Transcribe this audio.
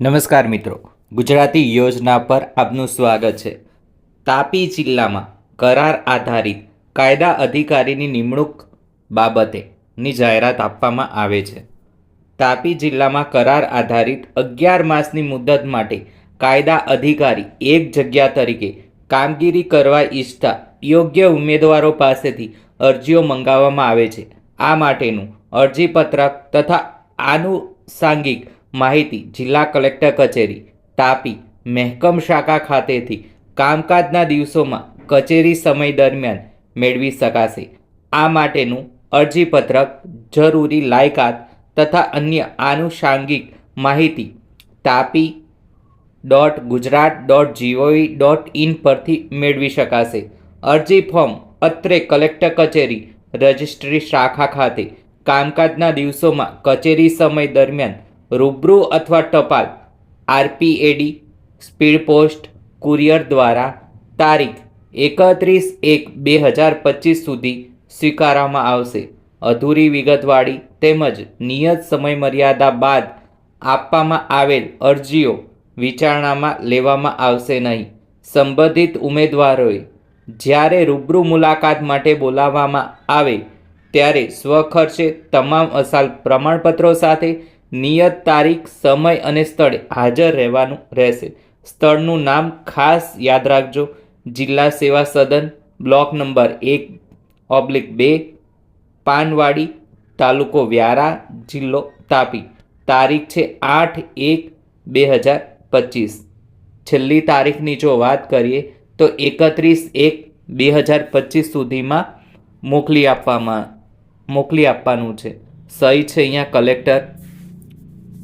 નમસ્કાર મિત્રો, ગુજરાતી યોજના પર આપનું સ્વાગત છે. તાપી જિલ્લામાં કરાર આધારિત કાયદા અધિકારીની નિમણૂક બાબતેની જાહેરાત આપવામાં આવે છે. તાપી જિલ્લામાં કરાર આધારિત અગિયાર માસની મુદત માટે કાયદા અધિકારી એક જગ્યા તરીકે કામગીરી કરવા ઈચ્છતા યોગ્ય ઉમેદવારો પાસેથી અરજીઓ મંગાવવામાં આવે છે. આ માટેનું અરજીપત્રક તથા આનુષાંગિક માહિતી જિલ્લા કલેક્ટર કચેરી, તાપી, મહેકમ શાખા ખાતેથી કામકાજના દિવસોમાં કચેરી સમય દરમિયાન મેળવી શકાશે. આ માટેનું અરજીપત્રક જરૂરી લાયકાત તથા અન્ય આનુષાંગિક માહિતી Tapi dot Gujarat dot GOV dot in પરથી મેળવી શકાશે. અરજી ફોર્મ અત્રે કલેક્ટર કચેરી, રજિસ્ટ્રી શાખા ખાતે કામકાજના દિવસોમાં કચેરી સમય દરમિયાન રૂબરૂ અથવા ટપાલ, આરપીએડી, સ્પીડ પોસ્ટ, કુરિયર દ્વારા તારીખ એકત્રીસ એક બે હજાર પચીસ સુધી સ્વીકારવામાં આવશે. અધૂરી વિગતવાળી તેમજ નિયત સમયમર્યાદા બાદ આપવામાં આવેલ અરજીઓ વિચારણામાં લેવામાં આવશે નહીં. સંબંધિત ઉમેદવારોએ જ્યારે રૂબરૂ મુલાકાત માટે બોલાવવામાં આવે, ત્યારે સ્વખર્ચે તમામ અસાલ પ્રમાણપત્રો સાથે નિયત તારીખ, સમય અને સ્થળે હાજર રહેવાનું રહેશે. સ્થળનું નામ ખાસ યાદ રાખજો. જિલ્લા સેવા સદન, બ્લોક નંબર એક, ઓબ્લિક બે, પાનવાડી, તાલુકો વ્યારા, જિલ્લો તાપી. તારીખ છે આઠ એક, બે હજાર પચીસ. છેલ્લી તારીખની જો વાત કરીએ, તો એકત્રીસ એક, બે હજાર પચીસ સુધીમાં મોકલી આપવામાં, મોકલી આપવાનું છે. સહી છે અહીંયા કલેક્ટર.